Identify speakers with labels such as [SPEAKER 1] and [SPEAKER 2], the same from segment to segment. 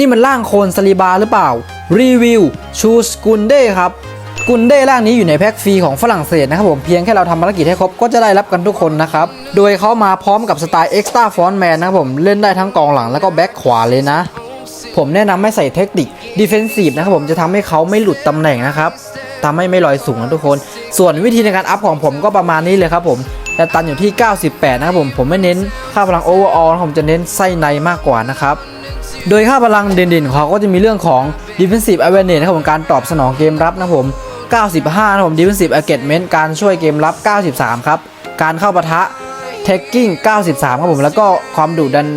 [SPEAKER 1] นี่มันร่างโคลนสลีบาหรือเปล่า รีวิวชูสกุนเด้ครับกุนเด้ร่างนี้อยู่ในแพ็กฟรีของฝรั่งเศสนะครับผมเพียงแค่เราทำภารกิจให้ครบก็จะได้รับกันทุกคนนะครับ โดยเขามาพร้อมกับสไตล์เอ็กซ์ต้าฟอนแมนนะครับผมเล่นได้ทั้งกองหลังแล้วก็แบ็คขวาเลยนะ ผมแนะนำให้ใส่เทคนิคดิเฟนซีฟนะครับผมจะทำให้เขาไม่หลุดตำแหน่งนะครับทำให้ไม่ลอยสูงนะทุกคน ส่วนวิธีในการอัพของผมก็ประมาณนี้เลยครับผมจะตันอยู่ที่ 98 นะครับผมผมไม่เน้นค่าพลังโอเวอร์ออลผมจะเน้นไส้ในมากกว่านะครับ โดยค่าพลังเด่นๆของเขาก็จะมีเรื่องของ defensive awareness นะครับผมการตอบสนองเกมรับนะผม 95 นะครับผม defensive engagement การช่วยเกมรับ 93 ครับ การเข้าปะทะ tagging 93 ครับผม แล้วก็ความดุดัน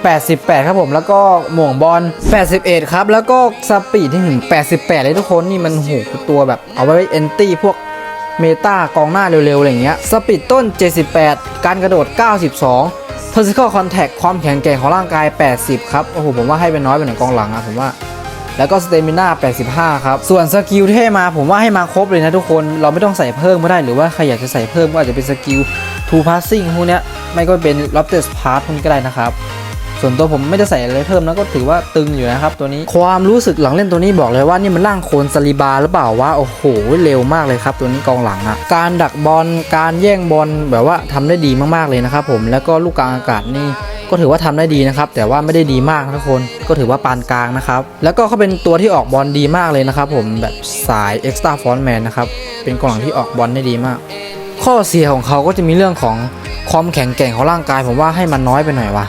[SPEAKER 1] 88 ครับผม แล้วก็หม่วงบอล 81 ครับ แล้วก็สปีดที่ถึง 88 เลยทุกคน นี่มันโหตัวแบบเอาไว้เอนตี้พวกเมตากองหน้าเร็วๆอะไรอย่างเงี้ย สปีดต้น 78 การกระโดด 92 physical contact ความแข็งแกร่งของร่างกาย 80 ครับ โอ้โห ผมว่าให้เป็นน้อยไปหน่อยกองหลังอะผมว่า แล้วก็สเตมิน่า 85 ครับ ส่วนสกิลที่ให้มาผมว่าให้มาครบเลยนะทุกคน เราไม่ต้องใส่เพิ่มก็ได้ หรือว่าใครอยากจะใส่เพิ่มก็อาจจะเป็นสกิล two passing พวกเนี้ย ไม่ก็เป็น loftus pass พวกนี้ก็ได้นะครับ ส่วนตัวผมไม่ได้ใส่อะไรเพิ่มนะก็ถือว่าตึงอยู่นะครับตัวนี้ ความรู้สึกหลังเล่นตัวนี้บอกเลยว่านี่มันร่างโคลนสลีบาหรือเปล่าวะโอ้โหเร็วมากเลยครับ ตัวนี้กองหลังอะการดักบอลการแย่งบอลแบบว่าทำได้ดีมากๆเลยนะครับผมแล้วก็ลูกกลางอากาศนี่ก็ถือว่าทำได้ดีนะครับ แต่ว่าไม่ได้ดีมากทุกคนก็ถือว่าปานกลางนะครับ แล้วก็เขาเป็นตัวที่ออกบอลดีมากเลยนะครับผมแบบสาย extra front man นะครับเป็นกองหลังที่ออกบอลได้ดีมาก ข้อเสียของเขาก็จะมีเรื่องของความแข็งแกร่งของร่างกาย ผมว่าให้มันน้อยไปหน่อยวะ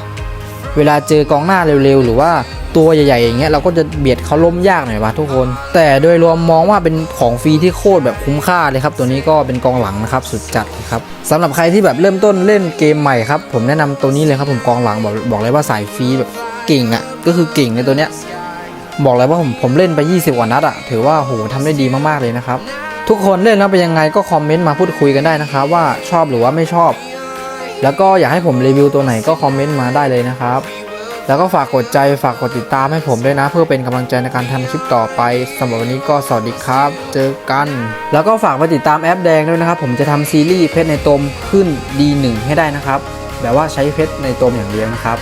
[SPEAKER 1] เวลาเจอกองหน้าเร็วๆ หรือว่าตัวใหญ่ๆอย่างเงี้ยเราก็จะเบียดเขาล้มยากหน่อยวะทุกคน แต่โดยรวมมองว่าเป็นของฟรีที่โคตรแบบคุ้มค่าเลยครับ ตัวนี้ก็เป็นกองหลังนะครับสุดจัดครับสำหรับใครที่แบบเริ่มต้นเล่นเกมใหม่ครับผมแนะนำตัวนี้เลยครับผมกองหลังบอกบอกเลยว่าสายฟรีแบบเก่งอะ่ะก็คือเก่งในตัวเนี้ยบอกเลยว่าผมผมเล่นไป 20กว่านัดอะ่ะถือว่าโหทำได้ดีมากๆเลยนะครับทุกคนเล่นแล้วเป็นยังไงก็คอมเมนต์มาพูดคุยกันได้นะครับว่าชอบหรือว่าไม่ชอบ แล้วก็อยากให้ผมรีวิวตัวไหนก็คอมเมนต์มาได้เลยนะครับ แล้วก็ฝากกดใจฝากกดติดตามให้ผมด้วยนะ เพื่อเป็นกำลังใจในการทำคลิปต่อไปสำหรับวันนี้ก็สวัสดีครับ เจอกัน แล้วก็ฝากไปติดตามแอปแดงด้วยนะครับ ผมจะทำซีรีส์เพชรในตมขึ้น D1 ให้ได้นะครับแบบว่าใช้เพชรในตมอย่างเดียวนะครับ